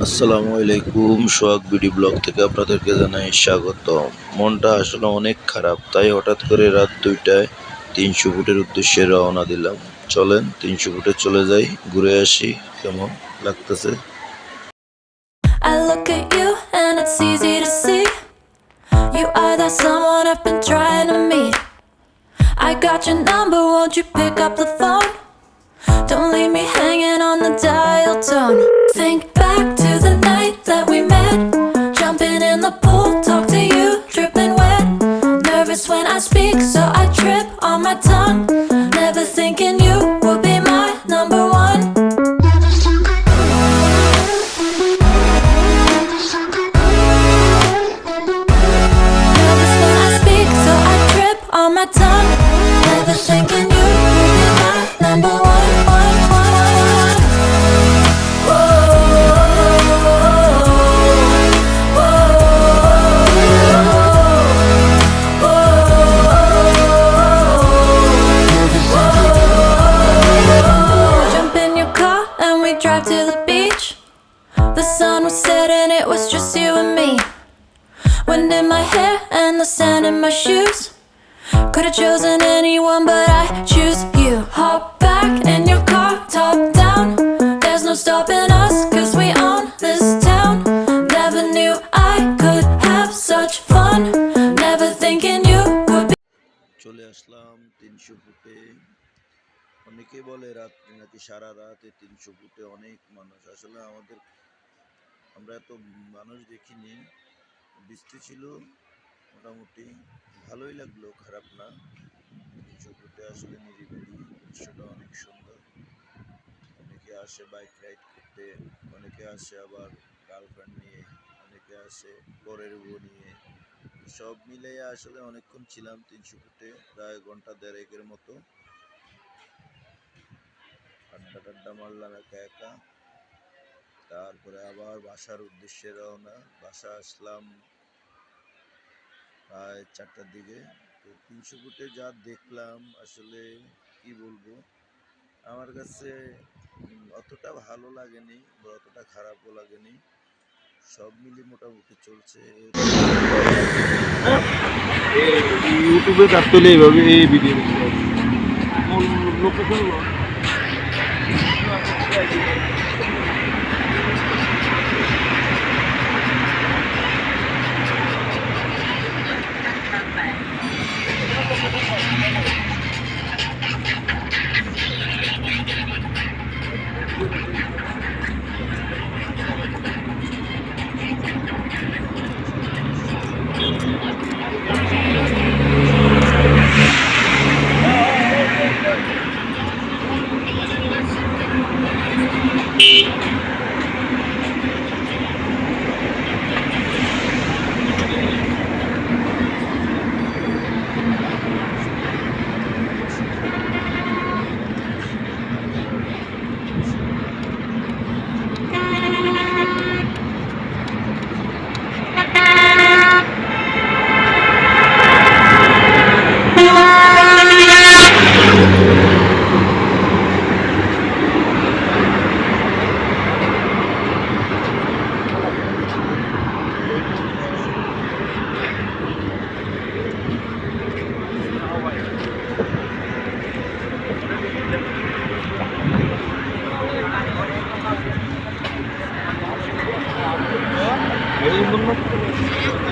আসসালামু আলাইকুম সোহাগ BD blog থেকে আপনাদেরকে জানাই স্বাগত মনটা আসলে অনেক খারাপ তাই হঠাৎ করে রাত দুইটায় তিনশো ফুটের উদ্দেশ্যে রওনা দিলাম চলেন তিনশো ফুটে চলে যাই ঘুরে আসি কেমন লাগতেছে I got your number, won't you pick up the phone? Don't leave me hanging on the dial tone. Think sun was setting, it was just you and me. Wind in my hair and the sand in my shoes. Could have chosen anyone, but I choose you. Hop back in your car, top down. There's no stopping us, cause we own this town. Never knew I could have such fun. Never thinking you would be. চলে আসলাম তিনশো ফুটে অনেকে বলে রাত্রি নাকি সারা রাত এই তিনশো ফুটে অনেক মানুষ আসলে আমাদের আমরা এত মানুষ দেখিনি। বৃষ্টি ছিল মোটামুটি। ভালোই লাগল, খারাপ না। ফুটে আসলে নিরিবিলি। দৃশ্যটা অনেক সুন্দর। অনেকে আসে বাইক রাইড করতে, অনেকে আসে আবার গার্লফ্রেন্ড নিয়ে, অনেকে আসে পরের বউ নিয়ে। সব মিলে আসলে অনেকক্ষণ ছিলাম তিনশো ফুটে, প্রায় ঘণ্টা দেড়েকের মতো। আড্ডা টাড্ডা মারলাম একা একা। তারপরে আবার বাসার উদ্দেশ্যে রওনা। বাসা আসলাম প্রায় চারটার দিকে। তো তিনশো ফুটে যা দেখলাম, আসলে কি বলব? আমার কাছে অতটা ভালো লাগেনি বা অতটা খারাপও লাগেনি। সব মিলিয়ে মোটামুটি চলছে। ইউটিউবে কাটতে হলে এইভাবে এই ভিডিও লোকেশন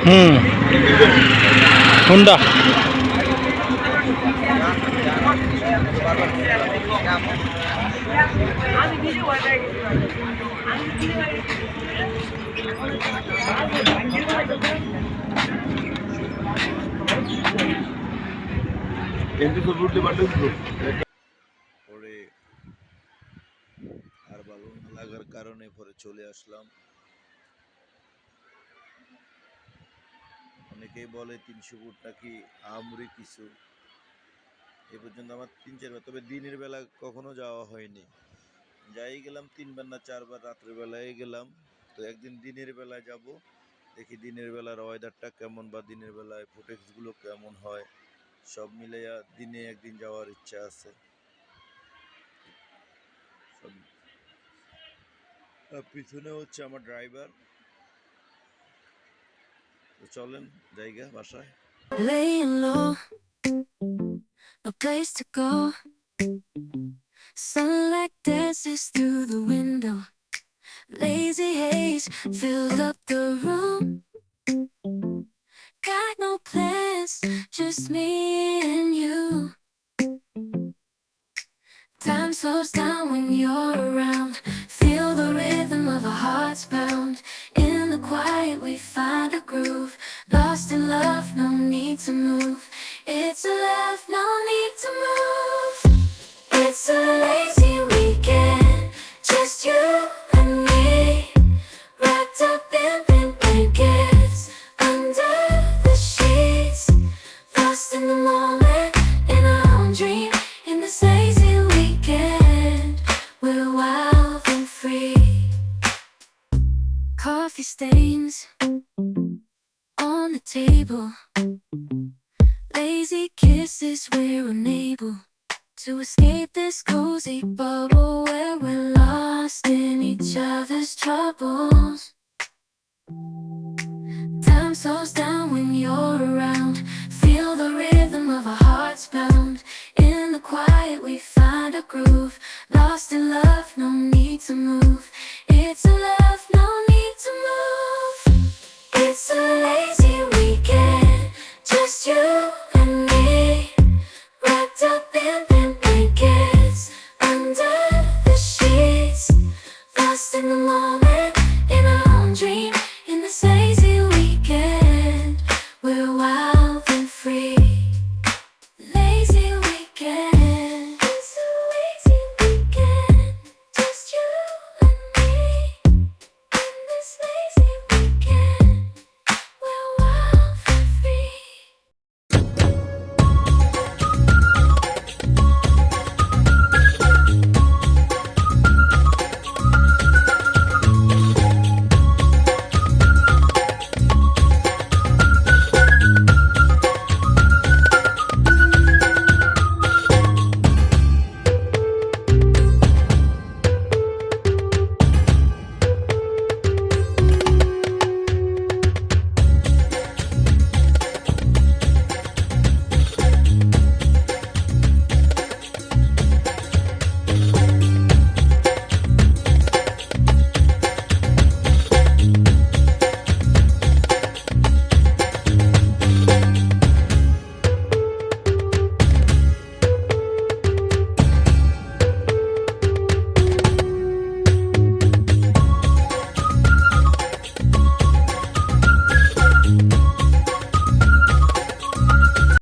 হুম। হুন্ডা। পরে আর ভালো লাগার কারণে পরে চলে আসলাম। অনেকেই বলে তিনশো ফুট নাকি আমরি কিছু? এ পর্যন্ত আমার তিন চারবার, তবে দিনের বেলা কখনো যাওয়া হয়নি। যাই গেলাম তিনবার না চারবার, রাত্রের বেলায় গেলাম। তো একদিন দিনের বেলায় যাব, দেখি দিনের বেলার ওয়েদারটা কেমন বা দিনের বেলায় ফুটেজগুলো কেমন হয়। সব মিলিয়ে দিনে একদিন যাওয়ার ইচ্ছা আছে। পিছনে হচ্ছে আমার ড্রাইভার তো চলেন জায়গা বাসায় Laying low, no place to go. Sunlight dances through the window. Lazy haze filled up the room. Got no plans, just me and you. Time slows down when you're around. Feel the rhythm of our hearts pound. Quiet, we find a groove. Lost in love, no need to move. It's a table. Lazy kisses, we're unable to escape this cozy bubble where we're lost in each other's troubles. Time slows down when you're around. Feel the rhythm of our hearts bound. In the quiet, we find a groove. Lost in love, two.